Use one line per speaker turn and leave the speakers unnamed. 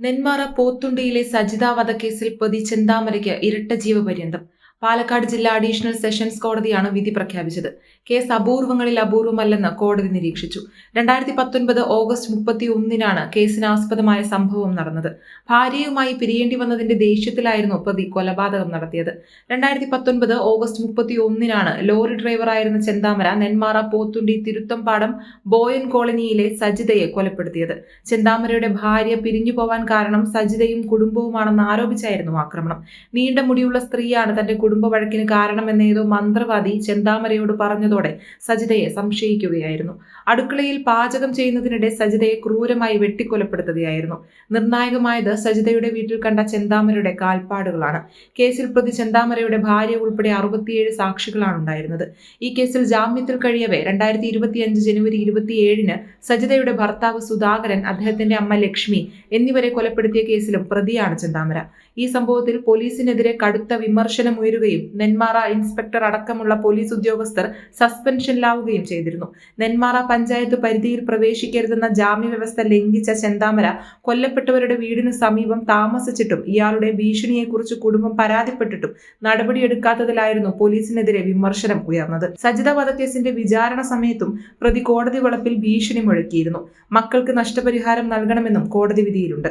നെന്മാറ പോത്തുണ്ടിയിലെ സജിത വധക്കേസിൽ പ്രതി ചെന്താമരയ്ക്ക് ഇരട്ട ജീവപര്യന്തം. പാലക്കാട് ജില്ലാ അഡീഷണൽ സെഷൻസ് കോടതിയാണ് വിധി പ്രഖ്യാപിച്ചത്. കേസ് അപൂർവങ്ങളിൽ അപൂർവമല്ലെന്ന് കോടതി നിരീക്ഷിച്ചു. രണ്ടായിരത്തി പത്തൊൻപത് ഓഗസ്റ്റ് മുപ്പത്തി ഒന്നിനാണ് കേസിനാസ്പദമായ സംഭവം നടന്നത്. ഭാര്യയുമായി പിരിയേണ്ടി വന്നതിന്റെ ദേഷ്യത്തിലായിരുന്നു പ്രതി കൊലപാതകം നടത്തിയത്. രണ്ടായിരത്തി പത്തൊൻപത് ഓഗസ്റ്റ് മുപ്പത്തി ഒന്നിനാണ് ലോറി ഡ്രൈവറായിരുന്ന ചെന്താമര നെന്മാറ പോത്തുണ്ടി തിരുത്തമ്പാടം ബോയൻ കോളനിയിലെ സജിതയെ കൊലപ്പെടുത്തിയത്. ചെന്താമരയുടെ ഭാര്യ പിരിഞ്ഞു പോവാൻ കാരണം സജിതയും കുടുംബവുമാണെന്ന് ആരോപിച്ചായിരുന്നു ആക്രമണം. നീണ്ട മുടിയുള്ള സ്ത്രീയാണ് തന്റെ കുടുംബ വഴക്കിന് കാരണമെന്ന് ഏതോ മന്ത്രവാദി ചെന്താമരയോട് പറഞ്ഞതോടെ സജിതയെ സംശയിക്കുകയായിരുന്നു. അടുക്കളയിൽ പാചകം ചെയ്യുന്നതിനിടെ സജിതയെ ക്രൂരമായി വെട്ടിക്കൊലപ്പെടുത്തുകയായിരുന്നു. നിർണായകമായത് സജിതയുടെ വീട്ടിൽ കണ്ട ചെന്താമരയുടെ കാൽപ്പാടുകളാണ്. കേസിൽ പ്രതി ചെന്താമരയുടെ ഭാര്യ ഉൾപ്പെടെ അറുപത്തിയേഴ് സാക്ഷികളാണ് ഉണ്ടായിരുന്നത്. ഈ കേസിൽ ജാമ്യത്തിൽ കഴിയവേ രണ്ടായിരത്തി ഇരുപത്തിയഞ്ച് ജനുവരി ഇരുപത്തിയേഴിന് സജിതയുടെ ഭർത്താവ് സുധാകരൻ അദ്ദേഹത്തിന്റെ അമ്മ ലക്ഷ്മി എന്നിവരെ കൊലപ്പെടുത്തിയ കേസിലും പ്രതിയാണ് ചെന്താമര. ഈ സംഭവത്തിൽ പോലീസിനെതിരെ കടുത്ത വിമർശനം ഉയരുകയും നെന്മാറ ഇൻസ്പെക്ടർ അടക്കമുള്ള പോലീസ് ഉദ്യോഗസ്ഥർ സസ്പെൻഷനിലാവുകയും ചെയ്തിരുന്നു. നെന്മാറ പഞ്ചായത്ത് പരിധിയിൽ പ്രവേശിക്കരുതെന്ന ജാമ്യവ്യവസ്ഥ ലംഘിച്ച ചെന്താമര കൊല്ലപ്പെട്ടവരുടെ വീടിനു സമീപം താമസിച്ചിട്ടും ഇയാളുടെ ഭീഷണിയെക്കുറിച്ച് കുടുംബം പരാതിപ്പെട്ടിട്ടും നടപടിയെടുക്കാത്തതിലായിരുന്നു പോലീസിനെതിരെ വിമർശനം ഉയർന്നത്. സജിത വധക്കേസിന്റെ വിചാരണ സമയത്തും പ്രതി കോടതി വളപ്പിൽ ഭീഷണി മുഴക്കിയിരുന്നു മക്കൾക്ക് നഷ്ടപരിഹാരം നൽകണമെന്നും കോടതി വിധിയിലുണ്ട്.